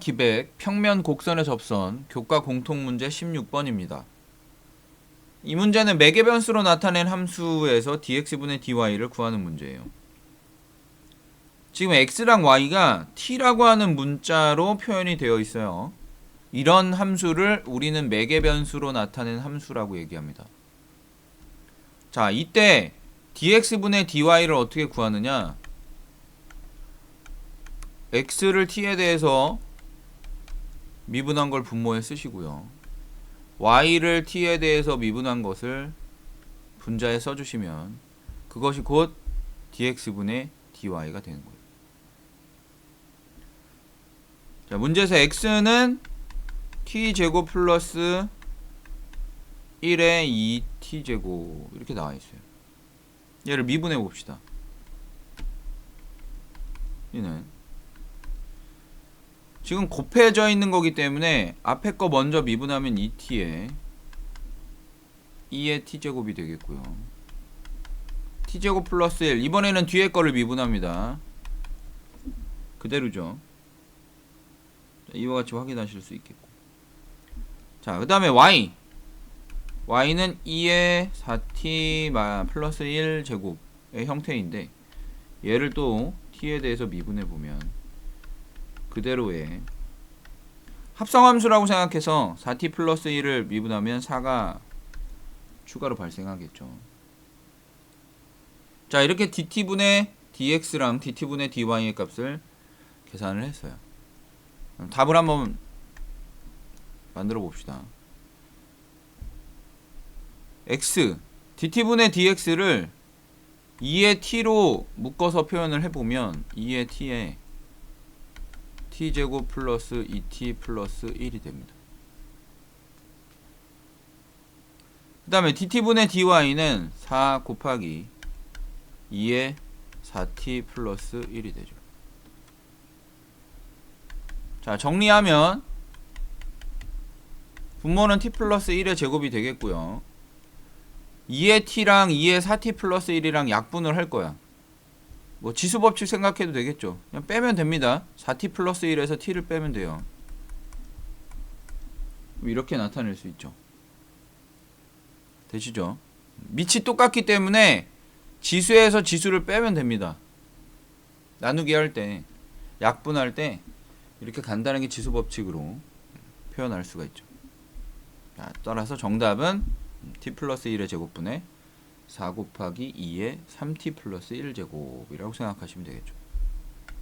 기백 평면 곡선의 접선 교과 공통 문제 16번입니다. 이 문제는 매개 변수로 나타낸 함수에서 dx분의 dy를 구하는 문제예요. 지금 x랑 y가 t라고 하는 문자로 표현이 되어 있어요. 이런 함수를 우리는 매개 변수로 나타낸 함수라고 얘기합니다. 자, 이때 dx분의 dy를 어떻게 구하느냐? x를 t에 대해서 미분한 걸 분모에 쓰시고요. y를 t에 대해서 미분한 것을 분자에 써주시면 그것이 곧 dx분의 dy가 되는 거예요. 자, 문제에서 x는 t제곱 플러스 1의 2t제곱 이렇게 나와 있어요. 얘를 미분해 봅시다. 얘는 지금 곱해져 있는 거기 때문에 앞에 거 먼저 미분하면 2t에 2의 t제곱이 되겠고요. t제곱 플러스 1 이번에는 뒤에 거를 미분합니다. 그대로죠. 자, 이와 같이 확인하실 수 있겠고. 자, 그 다음에 y. y는 2의 4t 마- 플러스 1 제곱의 형태인데 얘를 또 t에 대해서 미분해 보면 그대로의 합성함수라고 생각해서 4t 플러스 1을 미분하면 4가 추가로 발생하겠죠. 자, 이렇게 dt분의 dx랑 dt분의 dy의 값을 계산을 했어요. 답을 한번 만들어 봅시다. x dt분의 dx를 2의 t로 묶어서 표현을 해보면 2의 t에 t제곱 플러스 2t 플러스 1이 됩니다. 그 다음에 dt분의 dy는 4 곱하기 2의 4t 플러스 1이 되죠. 자 정리하면 분모는 t 플러스 1의 제곱이 되겠고요. 2의 t랑 2의 4t 플러스 1이랑 약분을 할 거야. 뭐 지수 법칙 생각해도 되겠죠. 그냥 빼면 됩니다. 4t 플러스 1에서 t를 빼면 돼요. 이렇게 나타낼 수 있죠. 되시죠? 밑이 똑같기 때문에 지수에서 지수를 빼면 됩니다. 나누기 할 때, 약분할 때 이렇게 간단하게 지수 법칙으로 표현할 수가 있죠. 자, 따라서 정답은 t 플러스 1의 제곱분의 4 곱하기 2의 3t 플러스 1제곱이라고 생각하시면 되겠죠.